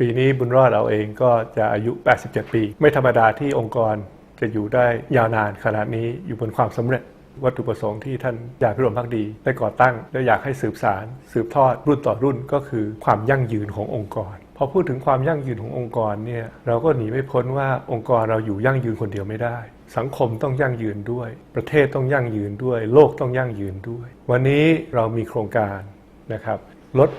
ปีนี้บุญรอดเราเองก็จะอายุ 87 ปี ไม่ธรรมดาที่องค์กรจะอยู่ได้ยาวนานขนาดนี้อยู่บนความสำเร็จ วัตถุประสงค์ที่ท่านอยากพิรมพักดี ได้ก่อตั้ง และอยากให้สืบสาร สืบทอดรุ่นต่อรุ่นก็คือความยั่งยืนขององค์กรพอพูดถึงความยั่งยืนขององค์กรเนี่ยเราก็หนีไม่พ้นว่าองค์กรเราอยู่ยั่งยืนคนเดียวไม่ได้ สังคมต้องยั่งยืนด้วย ประเทศต้องยั่งยืนด้วย โลกต้องยั่งยืนด้วย วันนี้เรามีโครงการนะครับลด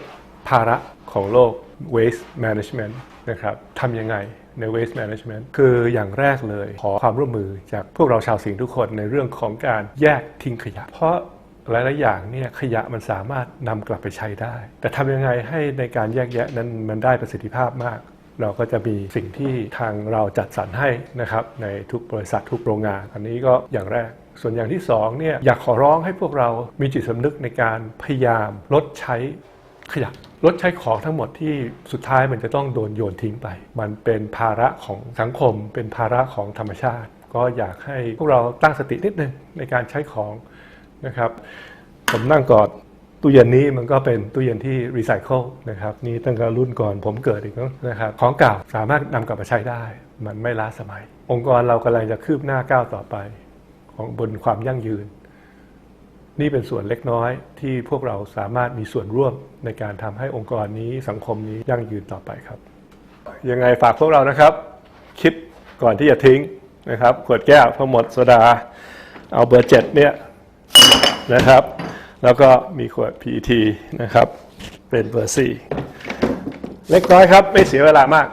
ภาระของโลก waste management นะครับทำยังไงใน waste management คืออย่างแรกเลยขอความร่วมมือจากพวกเราชาวสิงห์ทุกคนในเรื่องของการแยกทิ้งขยะ เพราะหลายๆอย่างเนี่ยขยะมันสามารถนำกลับไปใช้ได้ แต่ทำยังไงให้ในการแยกแยะนั้นมันได้ประสิทธิภาพมาก เราก็จะมีสิ่งที่ทางเราจัดสรรให้นะครับในทุกบริษัททุกโรงงาน อันนี้ก็อย่างแรกส่วนอย่างที่สองเนี่ยอยากขอร้องให้พวกเรามีจิตสำนึกในการพยายามลดใช้ ขยะลดใช้ของทั้งหมดที่สุดท้ายมันจะต้องโดนโยนทิ้งไป มันเป็นภาระของสังคม เป็นภาระของธรรมชาติ ก็อยากให้พวกเราตั้งสตินิดนึงในการใช้ของนะครับ ผมนั่งกอดตู้เย็นนี้มันก็เป็นตู้เย็นที่รีไซเคิลนะครับนี่ตั้งแต่รุ่นก่อนผมเกิดอีกนะครับของเก่าสามารถนำกลับมาใช้ได้ มันไม่ล้าสมัย องค์กรเรากำลังจะคืบหน้าก้าวต่อไป ของบนความยั่งยืน นี่เป็นส่วนเล็กน้อยที่พวกเราสามารถมีส่วนร่วมในการทำให้องค์กรนี้สังคมนี้ยั่งยืนต่อไปครับ ยังไงฝากพวกเรานะครับ คิดก่อนที่จะทิ้งนะครับขวดแก้วทั้งหมดโซดา เอาเบอร์เจ็ดเนี่ยนะครับ แล้วก็มีขวด PET นะครับ เป็นเบอร์สี่เล็กน้อยครับ ไม่เสียเวลามาก